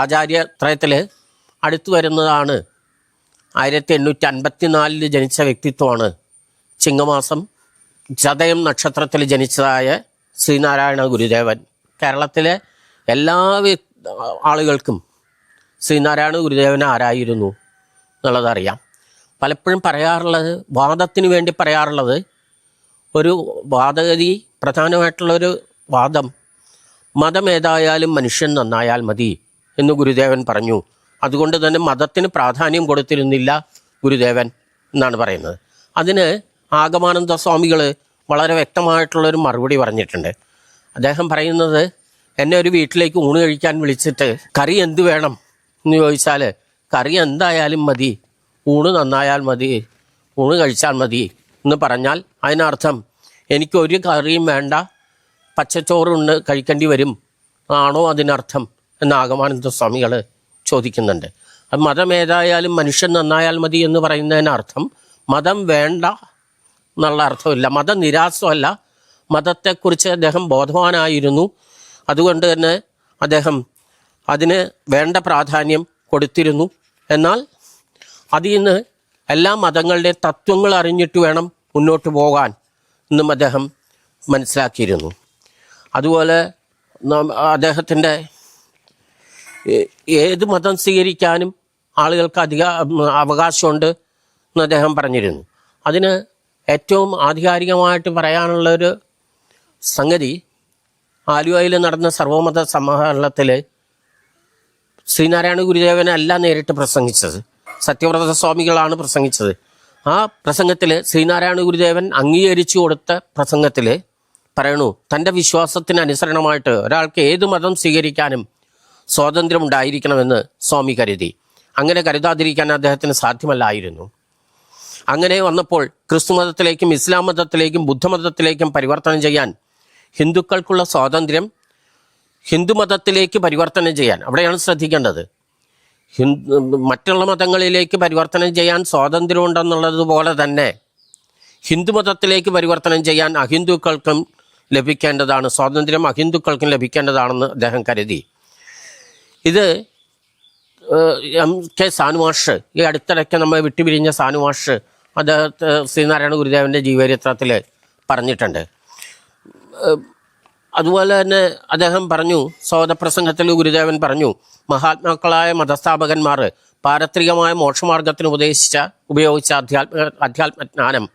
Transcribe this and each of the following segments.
ആചാര്യത്രയത്തിൽ അടുത്തു വരുന്നതാണ് ആയിരത്തി എണ്ണൂറ്റി അൻപത്തി നാലിൽ ജനിച്ച വ്യക്തിത്വമാണ്. ചിങ്ങമാസം ചതയം നക്ഷത്രത്തിൽ ജനിച്ചതായ ശ്രീനാരായണ ഗുരുദേവൻ. കേരളത്തിലെ എല്ലാ ആളുകൾക്കും ശ്രീനാരായണ ഗുരുദേവൻ ആരായിരുന്നു എന്നുള്ളതറിയാം. പലപ്പോഴും പറയാറുള്ളത് വാദത്തിന് വേണ്ടി പറയാറുള്ളത് ഒരു വാദഗതി പ്രധാനമായിട്ടുള്ളൊരു വാദം മതം ഏതായാലും മനുഷ്യൻ നന്നായാൽ മതി. എന്ന് ഗുരുദേവൻ പറഞ്ഞു. അതുകൊണ്ട് തന്നെ മതത്തിന് പ്രാധാന്യം കൊടുത്തിരുന്നില്ല ഗുരുദേവൻ എന്നാണ് പറയുന്നത്. അതിന് ആഗമാനന്ദ സ്വാമികൾ വളരെ വ്യക്തമായിട്ടുള്ളൊരു മറുപടി പറഞ്ഞിട്ടുണ്ട്. അദ്ദേഹം പറയുന്നത് എന്നെ ഒരു വീട്ടിലേക്ക് ഊണ് കഴിക്കാൻ വിളിച്ചിട്ട് കറി എന്ത് വേണം? എന്ന് ചോദിച്ചാൽ കറി എന്തായാലും മതി. ഊണ് നന്നായാൽ മതി. ഊണ് കഴിച്ചാൽ മതി. എന്ന് പറഞ്ഞാൽ അതിനർത്ഥം എനിക്കൊരു കറിയും വേണ്ട. പച്ചച്ചോറുണ്ട് കഴിക്കേണ്ടി വരും. ആണോ അതിനർത്ഥം? എന്ന് ആഗമാനന്ദ സ്വാമികൾ ചോദിക്കുന്നുണ്ട്. അത് മതം ഏതായാലും മനുഷ്യൻ നന്നായാൽ മതി എന്ന് പറയുന്നതിനർത്ഥം മതം വേണ്ട എന്നുള്ള അർത്ഥമില്ല. മതനിരാസമല്ല മതത്തെക്കുറിച്ച് അദ്ദേഹം ബോധവാനായിരുന്നു. അതുകൊണ്ട് തന്നെ അദ്ദേഹം അതിന് വേണ്ട പ്രാധാന്യം കൊടുത്തിരുന്നു. എന്നാൽ അതിൽ നിന്ന് എല്ലാ മതങ്ങളുടെ തത്വങ്ങൾ അറിഞ്ഞിട്ട് വേണം മുന്നോട്ട് പോകാൻ എന്നും അദ്ദേഹം മനസ്സിലാക്കിയിരുന്നു. അതുപോലെ അദ്ദേഹത്തിന്റെ ഏത് മതം സ്വീകരിക്കാനും ആളുകൾക്ക് അധിക അവകാശമുണ്ട് എന്ന് അദ്ദേഹം പറഞ്ഞിരുന്നു. അതിന് ഏറ്റവും ആധികാരികമായിട്ട് പറയാനുള്ളൊരു സംഗതി ആലുവയിൽ നടന്ന സർവമത സമ്മേളനത്തിൽ ശ്രീനാരായണ ഗുരുദേവനല്ല നേരിട്ട് പ്രസംഗിച്ചത്. സത്യവ്രത സ്വാമികളാണ് പ്രസംഗിച്ചത്. ആ പ്രസംഗത്തിൽ ശ്രീനാരായണ ഗുരുദേവൻ അംഗീകരിച്ചു കൊടുത്ത പ്രസംഗത്തിൽ പറയണു തന്റെ വിശ്വാസത്തിന് അനുസരണമായിട്ട് ഒരാൾക്ക് ഏത് മതം സ്വീകരിക്കാനും സ്വാതന്ത്ര്യം ഉണ്ടായിരിക്കണമെന്ന് സ്വാമി കരുതി. അങ്ങനെ കരുതാതിരിക്കാൻ അദ്ദേഹത്തിന് സാധ്യമല്ലായിരുന്നു. അങ്ങനെ വന്നപ്പോൾ ക്രിസ്തു മതത്തിലേക്കും ഇസ്ലാം മതത്തിലേക്കും ബുദ്ധമതത്തിലേക്കും പരിവർത്തനം ചെയ്യാൻ ഹിന്ദുക്കൾക്കുള്ള സ്വാതന്ത്ര്യം ഹിന്ദു മതത്തിലേക്ക് പരിവർത്തനം ചെയ്യാൻ അവിടെയാണ് ശ്രദ്ധിക്കേണ്ടത്. ഹിന്ദു മറ്റുള്ള മതങ്ങളിലേക്ക് പരിവർത്തനം ചെയ്യാൻ സ്വാതന്ത്ര്യമുണ്ടെന്നുള്ളതുപോലെ തന്നെ ഹിന്ദു മതത്തിലേക്ക് പരിവർത്തനം ചെയ്യാൻ അഹിന്ദുക്കൾക്കും ലഭിക്കേണ്ടതാണ് സ്വാതന്ത്ര്യം അഹിന്ദുക്കൾക്കും ലഭിക്കേണ്ടതാണെന്ന് അദ്ദേഹം കരുതി. ഇത് എം കെ സാനുമാഷ് ഈ അടുത്തിടയ്ക്ക് നമ്മൾ വിട്ടുപിരിഞ്ഞ സാനുമാഷ് അദ്ദേഹത്തെ ശ്രീനാരായണ ഗുരുദേവന്റെ ജീവചരിത്രത്തിൽ പറഞ്ഞിട്ടുണ്ട്. അതുപോലെ തന്നെ അദ്ദേഹം പറഞ്ഞു സ്വതപ്രസംഗത്തിൽ ഗുരുദേവൻ പറഞ്ഞു മഹാത്മാക്കളായ മതസ്ഥാപകന്മാർ പാരത്രികമായ മോക്ഷമാർഗത്തിന് ഉപദേശിച്ച ഉപയോഗിച്ച അധ്യാത്മ അധ്യാത്മജ്ഞാനം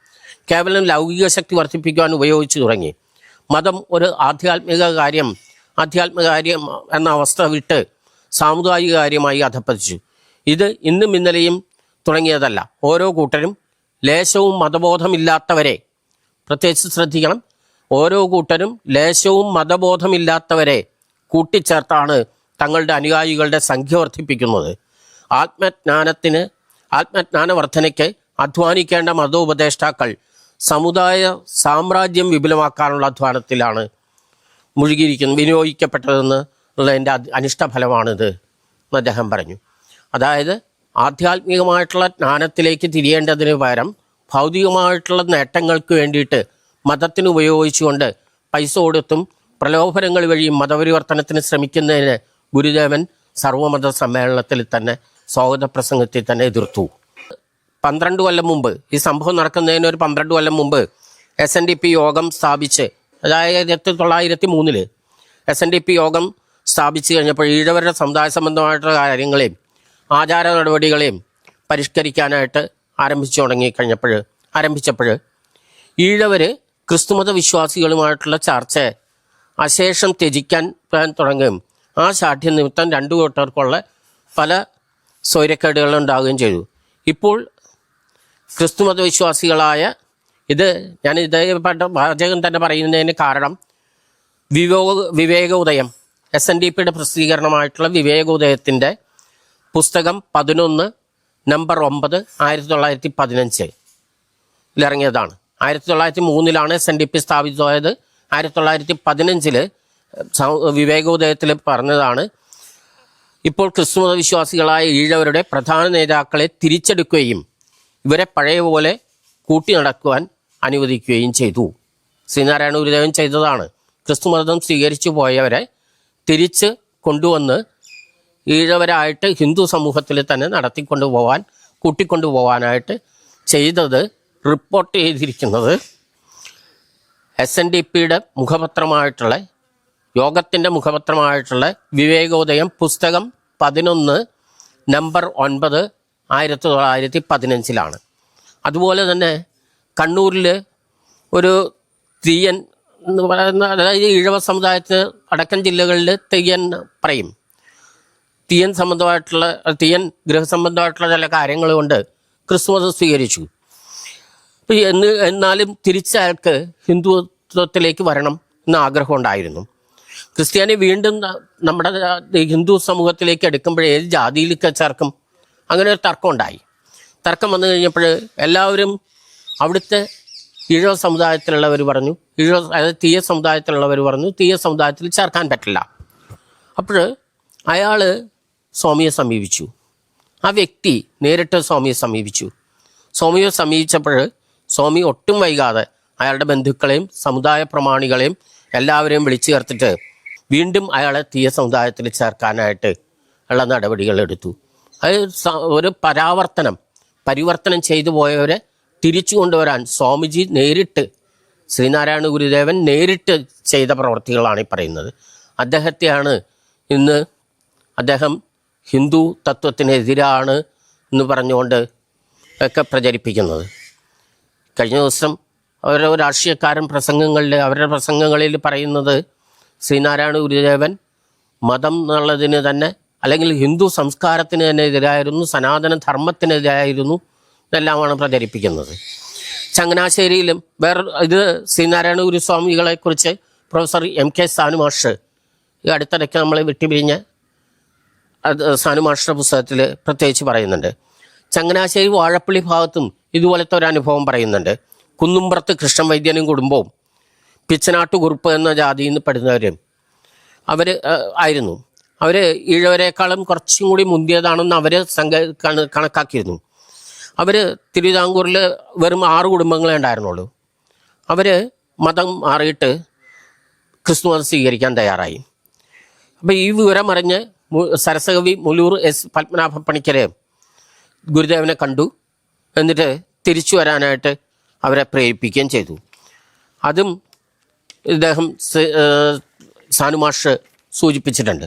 കേവലം ലൗകിക ശക്തി വർദ്ധിപ്പിക്കുവാൻ ഉപയോഗിച്ചു തുടങ്ങി. മതം ഒരു ആധ്യാത്മിക കാര്യം ആധ്യാത്മിക കാര്യം എന്ന അവസ്ഥ വിട്ട് സാമുദായിക കാര്യമായി അധപ്പതിച്ചു ഇത് ഇന്നും ഇന്നലെയും തുടങ്ങിയതല്ല. ഓരോ കൂട്ടരും ലേശവും മതബോധമില്ലാത്തവരെ. പ്രത്യേകിച്ച് ശ്രദ്ധിക്കണം. ഓരോ കൂട്ടരും ലേശവും മതബോധമില്ലാത്തവരെ കൂട്ടിച്ചേർത്താണ് തങ്ങളുടെ അനുയായികളുടെ സംഖ്യ വർദ്ധിപ്പിക്കുന്നത്. ആത്മജ്ഞാനത്തിന് ആത്മജ്ഞാനവർദ്ധനയ്ക്ക് അധ്വാനിക്കേണ്ട മതോപദേഷ്ടാക്കൾ സമുദായ സാമ്രാജ്യം വിപുലമാക്കാനുള്ള അധ്വാനത്തിലാണ് മുഴുകിയിരിക്കുന്നത് വിനിയോഗിക്കപ്പെട്ടതെന്ന് ഉള്ളതിന്റെ അനിഷ്ടഫലമാണിത്. എന്ന് അദ്ദേഹം പറഞ്ഞു. അതായത് ആധ്യാത്മികമായിട്ടുള്ള ജ്ഞാനത്തിലേക്ക് തിരിയേണ്ടതിന് പകരം ഭൗതികമായിട്ടുള്ള നേട്ടങ്ങൾക്ക് വേണ്ടിയിട്ട് മതത്തിന് ഉപയോഗിച്ചുകൊണ്ട് പൈസ കൊടുത്തും പ്രലോഭനങ്ങൾ വഴിയും മതപരിവർത്തനത്തിന് ശ്രമിക്കുന്നതിന് ഗുരുദേവൻ സർവമത സമ്മേളനത്തിൽ തന്നെ സ്വാഗത പ്രസംഗത്തിൽ തന്നെ എതിർത്തു. പന്ത്രണ്ട് കൊല്ലം മുമ്പ് ഈ സംഭവം നടക്കുന്നതിന് ഒരു പന്ത്രണ്ട് കൊല്ലം മുമ്പ് എസ് എൻ ഡി പി യോഗം സ്ഥാപിച്ച് അതായത് ആയിരത്തി തൊള്ളായിരത്തി മൂന്നിൽ എസ് എൻ ഡി പി യോഗം സ്ഥാപിച്ചു കഴിഞ്ഞപ്പോൾ ഈഴവരുടെ സമുദായ സംബന്ധമായിട്ടുള്ള കാര്യങ്ങളെയും ആചാര നടപടികളെയും പരിഷ്കരിക്കാനായിട്ട് ആരംഭിച്ചു തുടങ്ങി കഴിഞ്ഞപ്പോൾ ആരംഭിച്ചപ്പോൾ ഈഴവർ ക്രിസ്തുമത വിശ്വാസികളുമായിട്ടുള്ള ചർച്ച അശേഷം ത്യജിക്കാൻ തുടങ്ങുകയും ആ ശാഠ്യ നിമിത്തം രണ്ടു കൂട്ടർക്കുള്ള പല സ്വൈരക്കേടുകളും ഉണ്ടാവുകയും ചെയ്തു. ഇപ്പോൾ ക്രിസ്തുമത വിശ്വാസികളായ ഇത് ഞാൻ ഇതേപ്പെട്ട വാചകം തന്നെ പറയുന്നതിന് കാരണം വിവേക വിവേകോദയം എസ് എൻ ഡി പിയുടെ പ്രസിദ്ധീകരണമായിട്ടുള്ള വിവേകോദയത്തിന്റെ പുസ്തകം പതിനൊന്ന് നമ്പർ ഒമ്പത് ആയിരത്തി തൊള്ളായിരത്തി പതിനഞ്ച് ഇറങ്ങിയതാണ്. ആയിരത്തി തൊള്ളായിരത്തി മൂന്നിലാണ് എസ് എൻ ഡി പി സ്ഥാപിതമായത്. ആയിരത്തി തൊള്ളായിരത്തി പതിനഞ്ചിൽ വിവേകോദയത്തിൽ പറഞ്ഞതാണ് ഇപ്പോൾ ക്രിസ്തുമത വിശ്വാസികളായ ഈഴവരുടെ പ്രധാന നേതാക്കളെ തിരിച്ചെടുക്കുകയും ഇവരെ പഴയ പോലെ കൂട്ടി നടക്കുവാൻ അനുവദിക്കുകയും ചെയ്തു. ശ്രീനാരായണ ഗുരുദേവൻ ചെയ്തതാണ്. ക്രിസ്തുമതം സ്വീകരിച്ചു പോയവരെ തിരിച്ച് കൊണ്ടുവന്ന് ഈഴവരായിട്ട് ഹിന്ദു സമൂഹത്തിൽ തന്നെ നടത്തിക്കൊണ്ടു പോകാൻ കൂട്ടിക്കൊണ്ടു പോകാനായിട്ട് ചെയ്തത് റിപ്പോർട്ട് ചെയ്തിരിക്കുന്നത് എസ് എൻ ഡി പിയുടെ മുഖപത്രമായിട്ടുള്ള യോഗത്തിന്റെ മുഖപത്രമായിട്ടുള്ള വിവേകോദയം പുസ്തകം പതിനൊന്ന് നമ്പർ ഒൻപത് ആയിരത്തി തൊള്ളായിരത്തി പതിനഞ്ചിലാണ്. അതുപോലെ തന്നെ കണ്ണൂരിൽ ഒരു തീയൻ എന്ന് പറയുന്ന അതായത് ഈഴവ സമുദായത്തിന് വടക്കൻ ജില്ലകളിൽ തെയ്യൻ പറയും. തീയൻ സംബന്ധമായിട്ടുള്ള തീയൻ ഗൃഹസംബന്ധമായിട്ടുള്ള ചില കാര്യങ്ങൾ കൊണ്ട് ക്രിസ്മസ് സ്വീകരിച്ചു. എന്ന് എന്നാലും തിരിച്ചയാൾക്ക് ഹിന്ദുത്വത്തിലേക്ക് വരണം എന്ന ആഗ്രഹം ഉണ്ടായിരുന്നു. ക്രിസ്ത്യാനി വീണ്ടും നമ്മുടെ ഹിന്ദു സമൂഹത്തിലേക്ക് എടുക്കുമ്പോഴേ ഏത് ജാതിയിലേക്ക് ചേർക്കും അങ്ങനെ ഒരു തർക്കം ഉണ്ടായി. തർക്കം വന്നു കഴിഞ്ഞപ്പോൾ എല്ലാവരും അവിടുത്തെ ഈഴവ സമുദായത്തിലുള്ളവർ പറഞ്ഞു ഈഴവ അതായത് തീയ സമുദായത്തിലുള്ളവർ പറഞ്ഞു തീയ സമുദായത്തിൽ ചേർക്കാൻ പറ്റില്ല. അപ്പോൾ അയാൾ സ്വാമിയെ സമീപിച്ചു. ആ വ്യക്തി നേരിട്ട് സ്വാമിയെ സമീപിച്ചു. സ്വാമിയെ സമീപിച്ചപ്പോൾ സ്വാമി ഒട്ടും വൈകാതെ അയാളുടെ ബന്ധുക്കളെയും സമുദായ പ്രമാണികളെയും എല്ലാവരെയും വിളിച്ചു ചേർത്തിട്ട് വീണ്ടും അയാളെ തീയ സമുദായത്തിൽ ചേർക്കാനായിട്ട് ഉള്ള നടപടികൾ എടുത്തു. അത് ഒരു പരാവർത്തനം പരിവർത്തനം ചെയ്തു പോയവരെ തിരിച്ചു കൊണ്ടുവരാൻ സ്വാമിജി നേരിട്ട് ശ്രീനാരായണ ഗുരുദേവൻ നേരിട്ട് ചെയ്ത പ്രവർത്തികളാണ് ഈ പറയുന്നത്. അദ്ദേഹത്തെയാണ് ഇന്ന് അദ്ദേഹം ഹിന്ദു തത്വത്തിനെതിരാണ് എന്ന് പറഞ്ഞുകൊണ്ട് ഒക്കെ പ്രചരിപ്പിക്കുന്നത്. കഴിഞ്ഞ ദിവസം ഓരോ രാഷ്ട്രീയക്കാരൻ പ്രസംഗങ്ങളിൽ അവരുടെ പ്രസംഗങ്ങളിൽ പറയുന്നത് ശ്രീനാരായണ ഗുരുദേവൻ മതം എന്നുള്ളതിന് തന്നെ അല്ലെങ്കിൽ ഹിന്ദു സംസ്കാരത്തിന് തന്നെ എതിരായിരുന്നു സനാതന ധർമ്മത്തിനെതിരായിരുന്നു ഇതെല്ലാമാണ് പ്രചരിപ്പിക്കുന്നത്. ചങ്ങനാശ്ശേരിയിലും വേറെ ഇത് ശ്രീനാരായണ ഗുരുസ്വാമികളെ കുറിച്ച് പ്രൊഫസർ എം കെ സാനുമാഷ് ഈ അടുത്തിടയ്ക്ക് നമ്മളെ വിട്ടുപിരിഞ്ഞ് അത് സാനുമാഷിന്റെ പുസ്തകത്തിൽ പ്രത്യേകിച്ച് പറയുന്നുണ്ട്. ചങ്ങനാശ്ശേരി വാഴപ്പള്ളി ഭാഗത്തും ഇതുപോലത്തെ ഒരു അനുഭവം പറയുന്നുണ്ട്. കുന്നുംപുറത്ത് കൃഷ്ണൻ വൈദ്യനും കുടുംബവും പിച്ചനാട്ടു കുറുപ്പ് എന്ന ജാതിയിൽ നിന്ന് പെടുന്നവരും അവർ ആയിരുന്നു. അവർ ഈഴവരെക്കാളും കുറച്ചും കൂടി മുന്തിയതാണെന്ന് അവർ സംഘ കണ- കണക്കാക്കിയിരുന്നു. അവർ തിരുവിതാംകൂറിൽ വെറും ആറ് കുടുംബങ്ങളെ ഉണ്ടായിരുന്നുള്ളൂ. അവർ മതം മാറിയിട്ട് ക്രിസ്തു മതം സ്വീകരിക്കാൻ തയ്യാറായി. അപ്പോൾ ഈ വിവരം അറിഞ്ഞ് മു- സരസകവി മുലൂർ എസ് പത്മനാഭ പണിക്കരെ ഗുരുദേവനെ കണ്ടു. എന്നിട്ട് തിരിച്ചു വരാനായിട്ട് അവരെ പ്രേരിപ്പിക്കുകയും ചെയ്തു. അതും ഇദ്ദേഹം സാനുമാഷ് സൂചിപ്പിച്ചിട്ടുണ്ട്.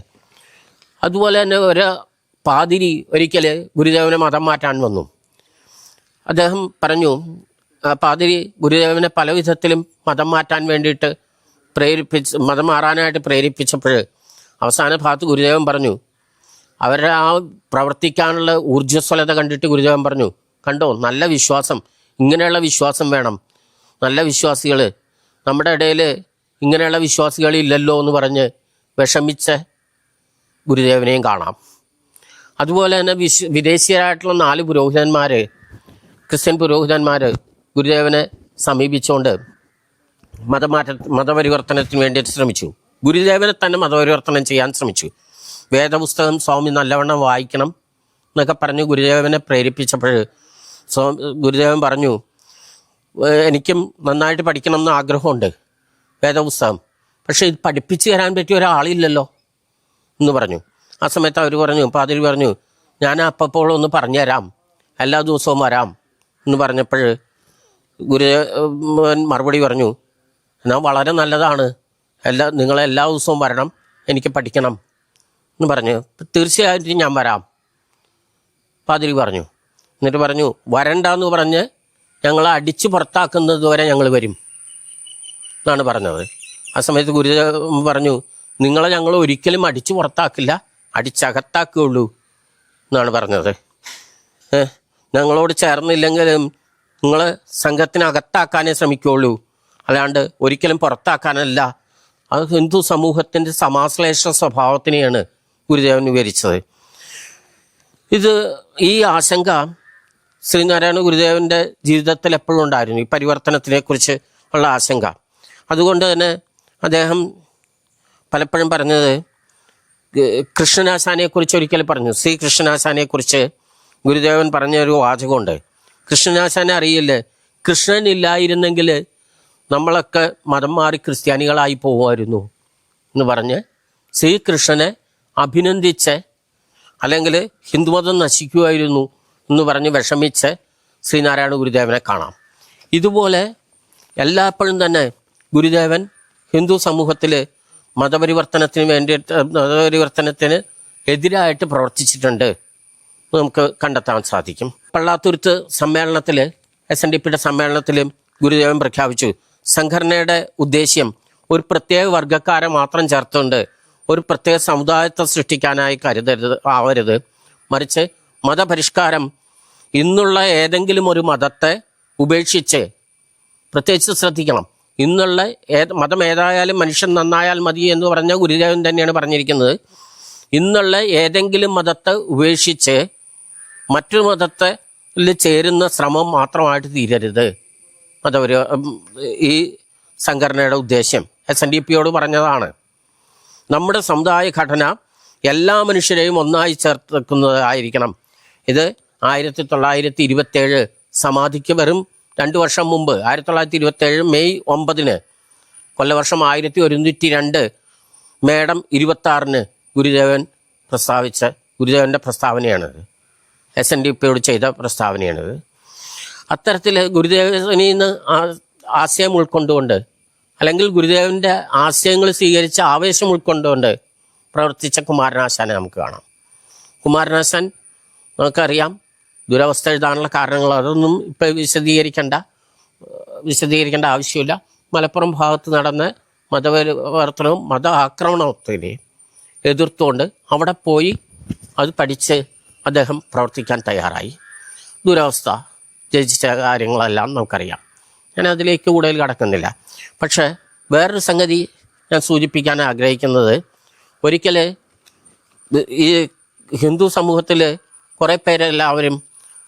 അതുപോലെ തന്നെ ഒരു പാതിരി ഒരിക്കൽ ഗുരുദേവനെ മതം മാറ്റാൻ വന്നു. അദ്ദേഹം പറഞ്ഞു പാതിരി ഗുരുദേവനെ പല വിധത്തിലും മതം മാറ്റാൻ വേണ്ടിയിട്ട് പ്രേരിപ്പിച്ച് മതം മാറാനായിട്ട് പ്രേരിപ്പിച്ചപ്പോൾ അവസാന ഭാഗത്ത് ഗുരുദേവൻ പറഞ്ഞു അവരുടെ ആ പ്രവർത്തിക്കാനുള്ള ഊർജസ്വലത കണ്ടിട്ട് ഗുരുദേവൻ പറഞ്ഞു കണ്ടോ നല്ല വിശ്വാസം ഇങ്ങനെയുള്ള വിശ്വാസം വേണം. നല്ല വിശ്വാസികൾ നമ്മുടെ ഇടയിൽ ഇങ്ങനെയുള്ള വിശ്വാസികൾ ഇല്ലല്ലോ എന്ന് പറഞ്ഞ് വിഷമിച്ച ഗുരുദേവനെയും കാണാം. അതുപോലെ തന്നെ വിശ്വ വിദേശീയരായിട്ടുള്ള നാല് പുരോഹിതന്മാർ ക്രിസ്ത്യൻ പുരോഹിതന്മാർ ഗുരുദേവനെ സമീപിച്ചുകൊണ്ട് മതമാറ്റ മതപരിവർത്തനത്തിന് വേണ്ടിയിട്ട് ശ്രമിച്ചു. ഗുരുദേവനെ തന്നെ മതപരിവർത്തനം ചെയ്യാൻ ശ്രമിച്ചു. വേദപുസ്തകം സ്വാമി നല്ലവണ്ണം വായിക്കണം എന്നൊക്കെ പറഞ്ഞു ഗുരുദേവനെ പ്രേരിപ്പിച്ചപ്പോൾ സ്വാമി ഗുരുദേവൻ പറഞ്ഞു എനിക്കും നന്നായിട്ട് പഠിക്കണം എന്ന് ആഗ്രഹമുണ്ട് വേദപുസ്തകം. പക്ഷേ ഇത് പഠിപ്പിച്ചു തരാൻ പറ്റിയ ഒരാളില്ലല്ലോ എന്ന് പറഞ്ഞു. ആ സമയത്ത് അവർ പറഞ്ഞു പാതിരി പറഞ്ഞു ഞാൻ അപ്പപ്പോഴൊന്ന് പറഞ്ഞുതരാം. എല്ലാ ദിവസവും വരാം. എന്ന് പറഞ്ഞപ്പോൾ ഗുരുദേവൻ മറുപടി പറഞ്ഞു എന്നാൽ വളരെ നല്ലതാണ്. എല്ലാ നിങ്ങൾ എല്ലാ ദിവസവും വരണം എനിക്ക് പഠിക്കണം എന്ന് പറഞ്ഞു. തീർച്ചയായിട്ടും ഞാൻ വരാം പാതിരി പറഞ്ഞു. എന്നിട്ട് പറഞ്ഞു വരണ്ടെന്ന് പറഞ്ഞ് ഞങ്ങളെ അടിച്ച് പുറത്താക്കുന്നത് വരെ ഞങ്ങൾ വരും എന്നാണ് പറഞ്ഞത്. ആ സമയത്ത് ഗുരുദേവൻ പറഞ്ഞു നിങ്ങളെ ഞങ്ങൾ ഒരിക്കലും അടിച്ചു പുറത്താക്കില്ല അടിച്ചകത്താക്കുകയുള്ളൂ എന്നാണ് പറഞ്ഞത്. ഏ, ഞങ്ങളോട് ചേർന്നില്ലെങ്കിലും നിങ്ങൾ സംഘത്തിനകത്താക്കാനേ ശ്രമിക്കുകയുള്ളൂ അല്ലാണ്ട് ഒരിക്കലും പുറത്താക്കാനല്ല. അത് ഹിന്ദു സമൂഹത്തിന്റെ സമാശ്ലേഷ സ്വഭാവത്തിനെയാണ് ഗുരുദേവൻ വിവരിച്ചത്. ഇത് ഈ ആശങ്ക ശ്രീനാരായണ ഗുരുദേവന്റെ ജീവിതത്തിൽ എപ്പോഴും ഉണ്ടായിരുന്നു. ഈ പരിവർത്തനത്തിനെ കുറിച്ച് ഉള്ള ആശങ്ക. അതുകൊണ്ട് തന്നെ അദ്ദേഹം പലപ്പോഴും പറഞ്ഞത് കൃഷ്ണനാശാനെക്കുറിച്ച് ഒരിക്കൽ പറഞ്ഞു. ശ്രീ കൃഷ്ണനാശാനെക്കുറിച്ച് ഗുരുദേവൻ പറഞ്ഞ ഒരു വാചകമുണ്ട്. കൃഷ്ണനാശാനെ അറിയില്ലേ? കൃഷ്ണൻ ഇല്ലായിരുന്നെങ്കിൽ നമ്മളൊക്കെ മതം മാറി ക്രിസ്ത്യാനികളായി പോകുമായിരുന്നു എന്ന് പറഞ്ഞ് ശ്രീകൃഷ്ണനെ അഭിനന്ദിച്ച് അല്ലെങ്കിൽ ഹിന്ദുമതം നശിക്കുമായിരുന്നു എന്ന് പറഞ്ഞ് വിഷമിച്ച് ശ്രീനാരായണ ഗുരുദേവനെ കാണാം. ഇതുപോലെ എല്ലായ്പ്പോഴും തന്നെ ഗുരുദേവൻ ഹിന്ദു സമൂഹത്തിൽ മതപരിവർത്തനത്തിന് വേണ്ടിയിട്ട് മതപരിവർത്തനത്തിന് എതിരായിട്ട് പ്രവർത്തിച്ചിട്ടുണ്ട്. നമുക്ക് കണ്ടെത്താൻ സാധിക്കും. പള്ളാത്തുരുത്ത് സമ്മേളനത്തിൽ എസ് എൻ ഡി പിയുടെ സമ്മേളനത്തിൽ ഗുരുദേവൻ പ്രഖ്യാപിച്ചു സംഘടനയുടെ ഉദ്ദേശ്യം ഒരു പ്രത്യേക വർഗക്കാരെ മാത്രം ചേർത്തുകൊണ്ട് ഒരു പ്രത്യേക സമുദായത്തെ സൃഷ്ടിക്കാനായി കരുതരുത് ആവരുത്. മറിച്ച് മതപരിഷ്കാരം ഇന്നുള്ള ഏതെങ്കിലും ഒരു മതത്തെ ഉപേക്ഷിച്ച് പ്രത്യേകിച്ച് ശ്രദ്ധിക്കണം. ഇന്നുള്ള ഏത് മതം ഏതായാലും മനുഷ്യൻ നന്നായാൽ മതി എന്ന് പറഞ്ഞ ഗുരുദേവൻ തന്നെയാണ് പറഞ്ഞിരിക്കുന്നത്. ഇന്നുള്ള ഏതെങ്കിലും മതത്തെ ഉപേക്ഷിച്ച് മറ്റൊരു മതത്തെ ചേരുന്ന ശ്രമം മാത്രമായിട്ട് തീരരുത്. അതവർ ഈ സംഘടനയുടെ ഉദ്ദേശ്യം. എസ് എൻ ഡി പിയോട് പറഞ്ഞതാണ്. നമ്മുടെ സമുദായ ഘടന എല്ലാ മനുഷ്യരെയും ഒന്നായി ചേർക്കുന്നതായിരിക്കണം ഇത് ആയിരത്തി തൊള്ളായിരത്തി ഇരുപത്തേഴ് സമാധിക്ക് വെറും രണ്ട് വർഷം മുമ്പ് ആയിരത്തി തൊള്ളായിരത്തി ഇരുപത്തേഴ് മെയ് ഒമ്പതിന് കൊല്ലവർഷം ആയിരത്തി ഒരുന്നൂറ്റി രണ്ട് മേടം ഇരുപത്താറിന് ഗുരുദേവൻ പ്രസ്താവിച്ച ഗുരുദേവന്റെ പ്രസ്താവനയാണിത്. എസ് എൻ ഡി പിയോട് ചെയ്ത പ്രസ്താവനയാണിത്. അത്തരത്തിൽ ഗുരുദേവനിൽ നിന്ന് ആശയം ഉൾക്കൊണ്ടുകൊണ്ട് അല്ലെങ്കിൽ ഗുരുദേവന്റെ ആശയങ്ങൾ സ്വീകരിച്ച ആവേശം ഉൾക്കൊണ്ടുകൊണ്ട് പ്രവർത്തിച്ച കുമാരനാശാനെ നമുക്ക് കാണാം. കുമാരനാശാൻ നമുക്കറിയാം ദുരവസ്ഥ എഴുതാനുള്ള കാരണങ്ങൾ അതൊന്നും ഇപ്പൊ വിശദീകരിക്കേണ്ട വിശദീകരിക്കേണ്ട ആവശ്യമില്ല. മലപ്പുറം ഭാഗത്ത് നടന്ന മതപരിവർത്തനവും മത ആക്രമണത്തിനെ എതിർത്തുകൊണ്ട് അവിടെ പോയി അത് പഠിച്ച് അദ്ദേഹം പ്രവർത്തിക്കാൻ തയ്യാറായി. ദുരവസ്ഥ രചിച്ച കാര്യങ്ങളെല്ലാം നമുക്കറിയാം. ഞാൻ അതിലേക്ക് കൂടുതൽ കടക്കുന്നില്ല. പക്ഷേ വേറൊരു സംഗതി ഞാൻ സൂചിപ്പിക്കാൻ ആഗ്രഹിക്കുന്നത്. ഒരിക്കൽ ഈ ഹിന്ദു സമൂഹത്തിൽ കുറേ പേരെല്ലാവരും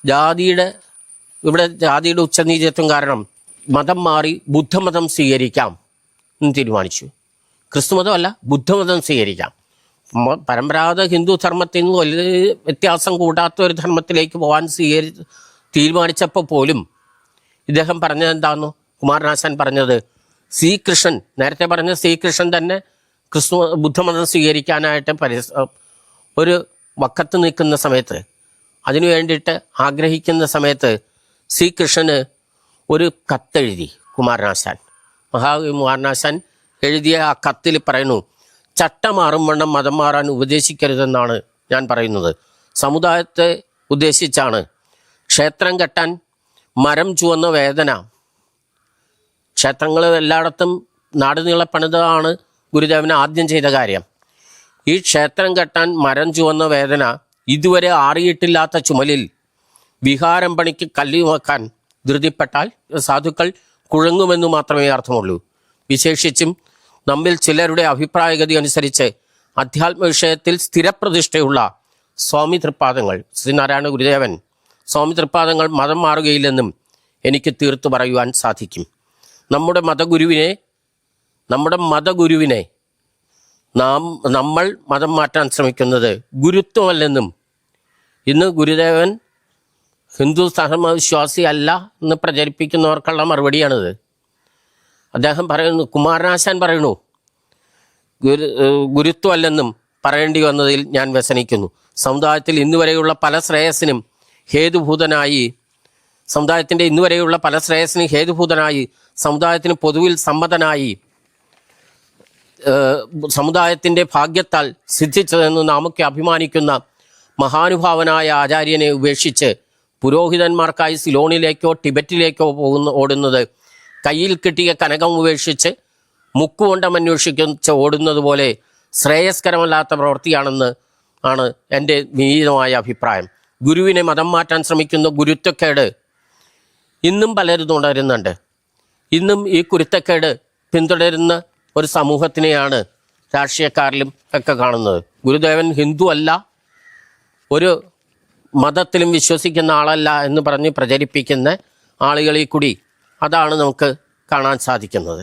ജാതിയുടെ ഇവിടെ ജാതിയുടെ ഉച്ചനീചത്വം കാരണം മതം മാറി ബുദ്ധമതം സ്വീകരിക്കാം എന്ന് തീരുമാനിച്ചു. ക്രിസ്തുമതമല്ല ബുദ്ധമതം സ്വീകരിക്കാം. പരമ്പരാഗത ഹിന്ദു ധർമ്മത്തിൽ നിന്ന് വലിയ വ്യത്യാസം കൂടാത്ത ഒരു ധർമ്മത്തിലേക്ക് പോകാൻ സ്വീകരി തീരുമാനിച്ചപ്പോൾ പോലും ഇദ്ദേഹം പറഞ്ഞത് എന്താന്നു കുമാരനാശാൻ പറഞ്ഞത്? ശ്രീകൃഷ്ണൻ നേരത്തെ പറഞ്ഞ ശ്രീകൃഷ്ണൻ തന്നെ ക്രിസ്തു ബുദ്ധമതം സ്വീകരിക്കാനായിട്ട് പരിസ ഒരു വക്കത്ത് നിൽക്കുന്ന സമയത്ത് അതിനു വേണ്ടിയിട്ട് ആഗ്രഹിക്കുന്ന സമയത്ത് ശ്രീകൃഷ്ണന് ഒരു കത്തെഴുതി കുമാരനാശാൻ. മഹാകവി കുമാരനാശാൻ എഴുതിയ ആ കത്തിൽ പറയുന്നു ചട്ടം മാറും വണ്ണം മതം മാറാൻ ഉപദേശിക്കരുതെന്നാണ് ഞാൻ പറയുന്നത്. സമുദായത്തെ ഉദ്ദേശിച്ചാണ്. ക്ഷേത്രം കെട്ടാൻ മരം ചുവന്ന വേദന. ക്ഷേത്രങ്ങൾ എല്ലായിടത്തും നാടുനീളെ പണിതാണ് ഗുരുദേവൻ ആദ്യം ചെയ്ത കാര്യം. ഈ ക്ഷേത്രം കെട്ടാൻ മരം ചുവന്ന വേദന ഇതുവരെ ആറിയിട്ടില്ലാത്ത ചുമലിൽ വിഹാരം പണിക്ക് കല്ല് വെക്കാൻ ധൃതിപ്പെട്ടാൽ സാധുക്കൾ കുഴങ്ങുമെന്ന് മാത്രമേ അർത്ഥമുള്ളൂ. വിശേഷിച്ചും നമ്മിൽ ചിലരുടെ അഭിപ്രായഗതി അനുസരിച്ച് അധ്യാത്മ വിഷയത്തിൽ സ്ഥിരപ്രതിഷ്ഠയുള്ള സ്വാമി തൃപ്പാദങ്ങൾ ശ്രീനാരായണ ഗുരുദേവൻ സ്വാമി തൃപ്പാദങ്ങൾ മതം മാറുകയില്ലെന്നും എനിക്ക് തീർത്തു പറയുവാൻ സാധിക്കും. നമ്മുടെ മതഗുരുവിനെ നമ്മുടെ മതഗുരുവിനെ നാം നമ്മൾ മതം മാറ്റാൻ ശ്രമിക്കുന്നത് ഗുരുത്വമല്ലെന്നും ഇന്ന് ഗുരുദേവൻ ഹിന്ദു സഹമവിശ്വാസി അല്ല എന്ന് പ്രചരിപ്പിക്കുന്നവർക്കുള്ള മറുപടിയാണിത്. അദ്ദേഹം പറയുന്നു കുമാരനാശാൻ പറയുന്നു ഗുരു ഗുരുത്വമല്ലെന്നും പറയേണ്ടി വന്നതിൽ ഞാൻ വ്യസനിക്കുന്നു. സമുദായത്തിൽ ഇന്നുവരെയുള്ള പല ശ്രേയസിനും ഹേതുഭൂതനായി സമുദായത്തിന്റെ ഇന്നുവരെയുള്ള പല ശ്രേയസിനും ഹേതുഭൂതനായി സമുദായത്തിന് പൊതുവിൽ സമ്മതനായി സമുദായത്തിന്റെ ഭാഗ്യത്താൽ സിദ്ധിച്ചതെന്ന് നാമൊക്കെ അഭിമാനിക്കുന്ന മഹാനുഭാവനായ ആചാര്യനെ ഉപേക്ഷിച്ച് പുരോഹിതന്മാർക്കായി സിലോണിലേക്കോ ടിബറ്റിലേക്കോ പോകുന്ന ഓടുന്നത് കയ്യിൽ കിട്ടിയ കനകം ഉപേക്ഷിച്ച് മുക്കുകൊണ്ടം അന്വേഷിച്ച് ഓടുന്നത് പോലെ ശ്രേയസ്കരമല്ലാത്ത പ്രവൃത്തിയാണെന്ന് ആണ് എന്റെ വിനീതമായ അഭിപ്രായം. ഗുരുവിനെ മതം മാറ്റാൻ ശ്രമിക്കുന്ന ഗുരുത്വക്കേട് ഇന്നും പലരും തുടരുന്നുണ്ട് ഇന്നും ഈ കുരുത്തക്കേട് പിന്തുടരുന്ന ഒരു സമൂഹത്തിനെയാണ് രാഷ്ട്രീയക്കാരിലും ഒക്കെ കാണുന്നത്. ഗുരുദേവൻ ഹിന്ദു അല്ല ഒരു മതത്തിലും വിശ്വസിക്കുന്ന ആളല്ല എന്ന് പറഞ്ഞ് പ്രചരിപ്പിക്കുന്ന ആളുകളിൽ കൂടി അതാണ് നമുക്ക് കാണാൻ സാധിക്കുന്നത്.